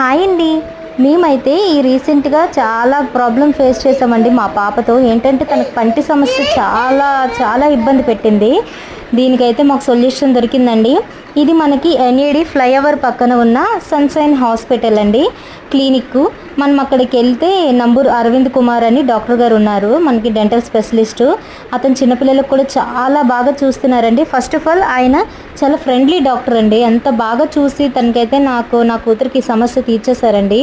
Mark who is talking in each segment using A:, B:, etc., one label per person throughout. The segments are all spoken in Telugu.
A: హాయ్ అండి. మేమైతే ఈ రీసెంట్గా చాలా ప్రాబ్లం ఫేస్ చేసామండి మా పాపతో. ఏంటంటే తనకు పంటి సమస్య చాలా చాలా ఇబ్బంది పెట్టింది. దీనికైతే మాకు సొల్యూషన్ దొరికిందండి. ఇది మనకి ఎన్ఈడి ఫ్లైఓవర్ పక్కన ఉన్న సన్సైన్ హాస్పిటల్ అండి. క్లినిక్ మనం అక్కడికి వెళ్తే నంబూరు అరవింద్ కుమార్ అని డాక్టర్ గారు ఉన్నారు. మనకి డెంటల్ స్పెషలిస్టు. అతను చిన్నపిల్లలకు కూడా చాలా బాగా చూస్తున్నారండి. ఫస్ట్ ఆఫ్ ఆల్ ఆయన చాలా ఫ్రెండ్లీ డాక్టర్ అండి. ఎంత బాగా చూసి తనకైతే నాకు నా కూతురికి సమస్య తీర్చేశారండి.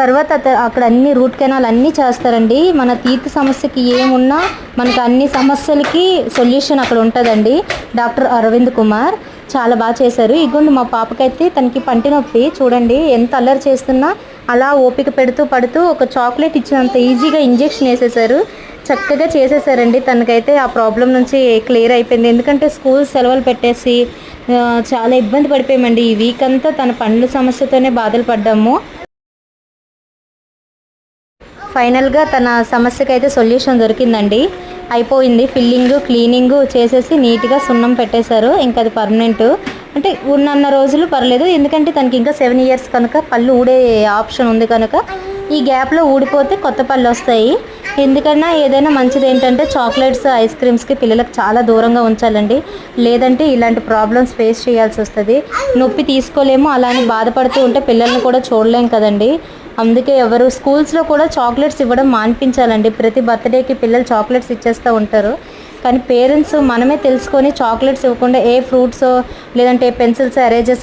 A: తర్వాత అక్కడ అన్ని రూట్ కెనాల్ అన్నీ చేస్తారండి. మన తీర్థ సమస్యకి ఏమున్నా మనకు అన్ని సమస్యలకి సొల్యూషన్ అక్కడ ఉంటుందండి. డాక్టర్ అరవింద్ కుమార్ చాలా బాగా చేశారు. ఇగోండి మా పాపకైతే తనకి పంటి నొప్పి. చూడండి ఎంత అల్లరి చేస్తున్నా అలా ఓపిక పెడుతూ పడుతూ ఒక చాక్లెట్ ఇచ్చినంత ఈజీగా ఇంజెక్షన్ వేసేసారు చక్కగా చేసేసారండి తనకైతే ఆ ప్రాబ్లం నుంచి క్లియర్ అయిపోయింది. ఎందుకంటే స్కూల్ సెలవులు పెట్టేసి చాలా ఇబ్బంది పడిపోయామండి. ఈ వీక్ అంతా తన పండ్ల సమస్యతోనే బాధలు పడ్డాము. ఫైనల్గా తన సమస్యకి అయితే సొల్యూషన్ దొరికిందండి. అయిపోయింది. ఫిల్లింగ్ క్లీనింగ్ చేసేసి నీట్గా సున్నం పెట్టేశారు. ఇంకా అది పర్మనెంట్. అంటే ఉన్నన్న రోజులు పర్లేదు. ఎందుకంటే తనకి ఇంకా సెవెన్ ఇయర్స్ కనుక పళ్ళు ఊడే ఆప్షన్ ఉంది కనుక ఈ గ్యాప్లో ఊడిపోతే కొత్త పళ్ళు వస్తాయి. ఎందుకన్నా ఏదైనా మంచిది ఏంటంటే చాక్లెట్స్ ఐస్ క్రీమ్స్కి పిల్లలకు చాలా దూరంగా ఉంచాలండి. లేదంటే ఇలాంటి ప్రాబ్లమ్స్ ఫేస్ చేయాల్సి వస్తుంది. నొప్పి తీసుకోలేము. అలానే బాధపడుతూ ఉంటే పిల్లల్ని కూడా చూడలేం కదండి. అందుకే ఎవరు స్కూల్స్లో కూడా చాక్లెట్స్ ఇవ్వడం మాన్పించాలండి. ప్రతి బర్త్డేకి పిల్లలు చాక్లెట్స్ ఇచ్చేస్తూ ఉంటారు. కానీ పేరెంట్స్ మనమే తెలుసుకొని చాక్లెట్స్ ఇవ్వకుండా ఏ ఫ్రూట్స్ లేదంటే పెన్సిల్స్ ఎరేజెస్